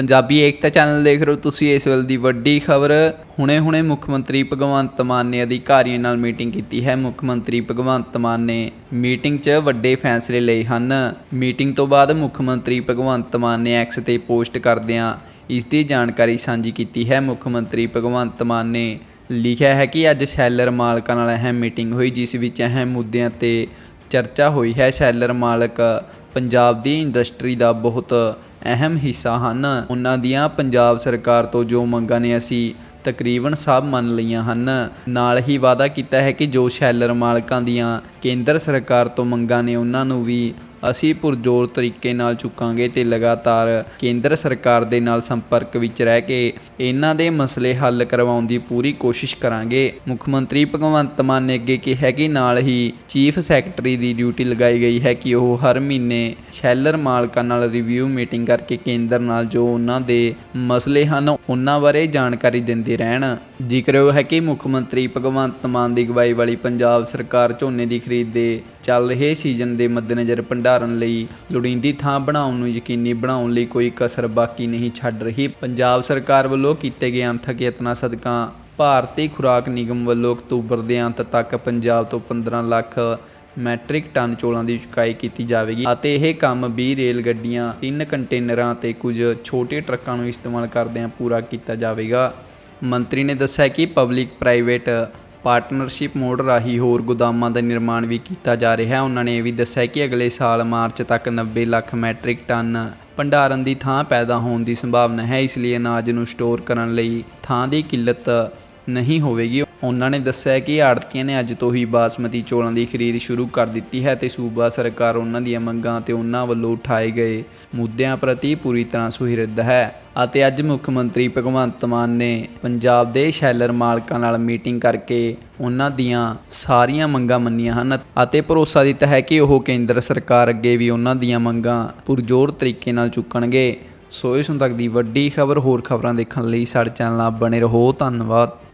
ਪੰਜਾਬੀ ਏਕਤਾ channel ਦੇਖ ਰਹੇ ਹੋ ਤੁਸੀਂ ਇਸ ਵੇਲੇ ਦੀ ਵੱਡੀ ਖਬਰ। ਹੁਣੇ-ਹੁਣੇ ਮੁੱਖ ਮੰਤਰੀ ਭਗਵੰਤ ਮਾਨ ਨੇ ਅਧਿਕਾਰੀਆਂ ਨਾਲ ਮੀਟਿੰਗ ਕੀਤੀ ਹੈ। ਮੁੱਖ ਮੰਤਰੀ ਭਗਵੰਤ ਮਾਨ ਨੇ ਮੀਟਿੰਗ 'ਚ ਵੱਡੇ ਫੈਸਲੇ ਲਏ ਹਨ। ਮੀਟਿੰਗ ਤੋਂ ਬਾਅਦ ਮੁੱਖ ਮੰਤਰੀ ਭਗਵੰਤ ਮਾਨ ਨੇ ਐਕਸ ਤੇ ਪੋਸਟ ਕਰਦਿਆਂ ਇਸ ਦੀ ਜਾਣਕਾਰੀ ਸਾਂਝੀ ਕੀਤੀ ਹੈ। ਮੁੱਖ ਮੰਤਰੀ ਭਗਵੰਤ ਮਾਨ ਨੇ ਲਿਖਿਆ ਹੈ ਕਿ ਅੱਜ ਸ਼ੈਲਰ ਮਾਲਕਾਂ ਨਾਲ ਅਹਿਮ ਮੀਟਿੰਗ ਹੋਈ, ਜਿਸ ਵਿੱਚ ਅਹਿਮ ਮੁੱਦਿਆਂ ਤੇ ਚਰਚਾ ਹੋਈ ਹੈ। ਸ਼ੈਲਰ ਮਾਲਕ ਪੰਜਾਬ ਦੀ ਇੰਡਸਟਰੀ ਦਾ ਬਹੁਤ ਅਹਿਮ ਹਿੱਸਾ ਹਨ। ਉਹਨਾਂ ਦੀਆਂ ਪੰਜਾਬ ਸਰਕਾਰ ਤੋਂ ਜੋ ਮੰਗਾਂ ਨੇ ਅਸੀਂ ਤਕਰੀਬਨ ਸਭ ਮੰਨ ਲਈਆਂ ਹਨ। ਨਾਲ ਹੀ ਵਾਅਦਾ ਕੀਤਾ ਹੈ ਕਿ ਜੋ ਸ਼ੈਲਰ ਮਾਲਕਾਂ ਦੀਆਂ ਕੇਂਦਰ ਸਰਕਾਰ ਤੋਂ ਮੰਗਾਂ ਨੇ, ਉਹਨਾਂ ਨੂੰ ਵੀ ਅਸੀਂ ਪੁਰਜ਼ੋਰ ਤਰੀਕੇ ਨਾਲ ਚੁੱਕਾਂਗੇ ਤੇ ਲਗਾਤਾਰ ਕੇਂਦਰ ਸਰਕਾਰ ਦੇ ਨਾਲ ਸੰਪਰਕ ਵਿੱਚ ਰਹਿ ਕੇ ਇਹਨਾਂ ਦੇ ਮਸਲੇ ਹੱਲ ਕਰਵਾਉਣ ਦੀ ਪੂਰੀ ਕੋਸ਼ਿਸ਼ ਕਰਾਂਗੇ। ਮੁੱਖ ਮੰਤਰੀ ਭਗਵੰਤ ਮਾਨ ਨੇ ਅੱਗੇ ਕਿਹਾ ਕਿ ਨਾਲ ਹੀ ਚੀਫ ਸੈਕਟਰੀ ਦੀ ਡਿਊਟੀ ਲਗਾਈ ਗਈ ਹੈ ਕਿ ਉਹ ਹਰ ਮਹੀਨੇ ਸ਼ੈਲਰ ਮਾਲਕਾਂ ਨਾਲ ਰਿਵਿਊ ਮੀਟਿੰਗ ਕਰਕੇ ਕੇਂਦਰ ਨਾਲ ਜੋ ਉਹਨਾਂ ਦੇ ਮਸਲੇ ਹਨ, ਉਹਨਾਂ ਬਾਰੇ ਜਾਣਕਾਰੀ ਦਿੰਦੇ ਰਹਿਣ। ਜ਼ਿਕਰਯੋਗ ਹੈ ਕਿ ਮੁੱਖ ਮੰਤਰੀ ਭਗਵੰਤ ਮਾਨ ਦੀ ਅਗਵਾਈ ਵਾਲੀ ਪੰਜਾਬ ਸਰਕਾਰ ਝੋਨੇ ਦੀ ਖਰੀਦ ਦੇ ਚੱਲ ਰਹੇ ਸੀਜ਼ਨ ਦੇ ਮੱਦੇਨਜ਼ਰ ਭੰਡਾਰਨ ਲਈ ਲੋੜੀਂਦੀ ਥਾਂ ਬਣਾਉਣ ਨੂੰ ਯਕੀਨੀ ਬਣਾਉਣ ਲਈ ਕੋਈ ਕਸਰ ਬਾਕੀ ਨਹੀਂ ਛੱਡ ਰਹੀ। ਪੰਜਾਬ ਸਰਕਾਰ ਵੱਲੋਂ ਕੀਤੇ ਗਏ ਅੰਥਕ ਯਤਨਾਂ ਸਦਕਾ ਭਾਰਤੀ ਖੁਰਾਕ ਨਿਗਮ ਵੱਲੋਂ ਅਕਤੂਬਰ ਦੇ ਅੰਤ ਤੱਕ ਪੰਜਾਬ ਤੋਂ 15 ਲੱਖ ਮੈਟ੍ਰਿਕ ਟਨ ਚੋਲਾਂ ਦੀ ਚੁਕਾਈ ਕੀਤੀ ਜਾਵੇਗੀ ਅਤੇ ਇਹ ਕੰਮ 20 ਰੇਲ ਗੱਡੀਆਂ 3 ਕੰਟੇਨਰਾਂ ਤੇ ਕੁਝ ਛੋਟੇ ਟਰੱਕਾਂ ਨੂੰ ਇਸਤੇਮਾਲ ਕਰਦਿਆਂ ਪੂਰਾ ਕੀਤਾ ਜਾਵੇਗਾ। ਮੰਤਰੀ ਨੇ ਦੱਸਿਆ ਕਿ ਪਬਲਿਕ ਪ੍ਰਾਈਵੇਟ ਪਾਰਟਨਰਸ਼ਿਪ ਮੋਡ ਰਾਹੀਂ ਹੋਰ ਗੋਦਾਮਾਂ ਦਾ ਨਿਰਮਾਣ ਵੀ ਕੀਤਾ ਜਾ ਰਿਹਾ ਹੈ। ਉਹਨਾਂ ਨੇ ਇਹ ਵੀ ਦੱਸਿਆ ਕਿ ਅਗਲੇ ਸਾਲ ਮਾਰਚ ਤੱਕ 90 ਲੱਖ ਮੈਟ੍ਰਿਕ ਟਨ ਭੰਡਾਰਨ ਦੀ ਥਾਂ ਪੈਦਾ ਹੋਣ ਦੀ ਸੰਭਾਵਨਾ ਹੈ। ਇਸ ਲਈ ਅਨਾਜ ਨੂੰ ਸਟੋਰ ਕਰਨ ਲਈ ਥਾਂ ਦੀ ਕਿੱਲਤ ਨਹੀਂ ਹੋਵੇਗੀ। ਉਹਨਾਂ ਨੇ ਦੱਸਿਆ ਕਿ ਆੜਤੀਆਂ ਨੇ ਅੱਜ ਤੋਂ ਹੀ ਬਾਸਮਤੀ ਚੌਲਾਂ ਦੀ ਖਰੀਦ ਸ਼ੁਰੂ ਕਰ ਦਿੱਤੀ ਹੈ ਤੇ ਸੂਬਾ ਸਰਕਾਰ ਉਹਨਾਂ ਦੀਆਂ ਮੰਗਾਂ ਤੇ ਉਹਨਾਂ ਵੱਲੋਂ ਉਠਾਏ ਗਏ ਮੁੱਦਿਆਂ ਪ੍ਰਤੀ ਪੂਰੀ ਤਰ੍ਹਾਂ ਸੁਹਿਰਦ ਹੈ ਅਤੇ ਅੱਜ ਮੁੱਖ ਮੰਤਰੀ ਭਗਵੰਤ ਮਾਨ ਨੇ ਪੰਜਾਬ ਦੇ ਸ਼ੈਲਰ ਮਾਲਕਾਂ ਨਾਲ ਮੀਟਿੰਗ ਕਰਕੇ ਉਹਨਾਂ ਦੀਆਂ ਸਾਰੀਆਂ ਮੰਗਾਂ ਮੰਨੀਆਂ ਹਨ ਅਤੇ ਭਰੋਸਾ ਦਿੱਤਾ ਹੈ ਕਿ ਉਹ ਕੇਂਦਰ ਸਰਕਾਰ ਅੱਗੇ ਵੀ ਉਹਨਾਂ ਦੀਆਂ ਮੰਗਾਂ ਪੁਰਜ਼ੋਰ ਤਰੀਕੇ ਨਾਲ ਚੁੱਕਣਗੇ। ਸੋ ਇਸ ਹੁਣ ਤੱਕ ਦੀ ਵੱਡੀ ਖਬਰ, ਹੋਰ ਖਬਰਾਂ ਦੇਖਣ ਲਈ ਸਾਡੇ ਚੈਨਲ ਨਾਲ ਬਣੇ ਰਹੋ। ਧੰਨਵਾਦ।